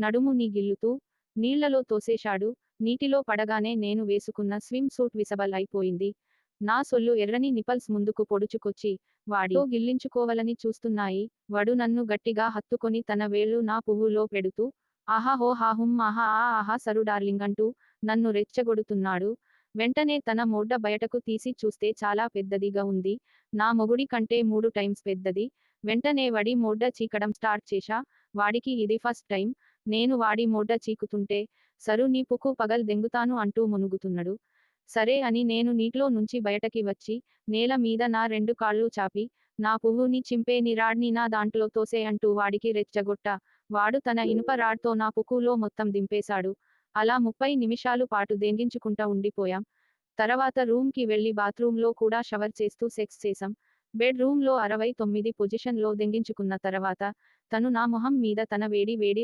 నడుము నీ గిల్లుతూ నీళ్ళలో తోసేశాడు. నీటిలో పడగానే నేను వేసుకున్న స్విమ్ సూట్ విసబల్ అయిపోయింది. నా సొల్లు ఎర్రని నిపల్స్ ముందుకు పొడుచుకొచ్చి వాడితో గిల్లించుకోవాలని చూస్తున్నాయి. వడు నన్ను గట్టిగా హత్తుకొని తన వేళ్ళు నా పువ్వులో పెడుతూ ఆహా హో హాహుం ఆహా ఆ ఆహా సరు డార్లింగ్ అంటూ నన్ను రెచ్చగొడుతున్నాడు. వెంటనే తన మోడ్డ బయటకు తీసి చూస్తే చాలా పెద్దదిగా ఉంది. నా మొగుడి కంటే మూడు టైమ్స్ పెద్దది. వెంటనే వడి మోడ్డ చీకడం స్టార్ట్ చేశా. వాడికి ఇది ఫస్ట్ టైం నేను వాడి మోడ్డ చీకుతుంటే సరు నీ పుకు పగల్ దెంగుతాను అంటూ మునుగుతున్నాడు. సరే అని నేను నీటిలో నుంచి బయటకి వచ్చి నేల మీద నా రెండు కాళ్ళు చాపి నా పువ్వుని చింపే నీ రాడ్ని నా దాంట్లో తోసే అంటూ వాడికి రెచ్చగొట్ట వాడు తన ఇనుప రాడ్తో నా పుకులో మొత్తం దింపేశాడు. అలా ముప్పై నిమిషాలు పాటు దెంగించుకుంటా ఉండిపోయాం. తర్వాత రూమ్కి వెళ్ళి బాత్రూంలో కూడా షవర్ చేస్తూ సెక్స్ చేశాం. బెడ్ రూమ్లో అరవై తొమ్మిది పొజిషన్లో దెంగించుకున్న తర్వాత తను నా మొహం మీద తన వేడి వేడి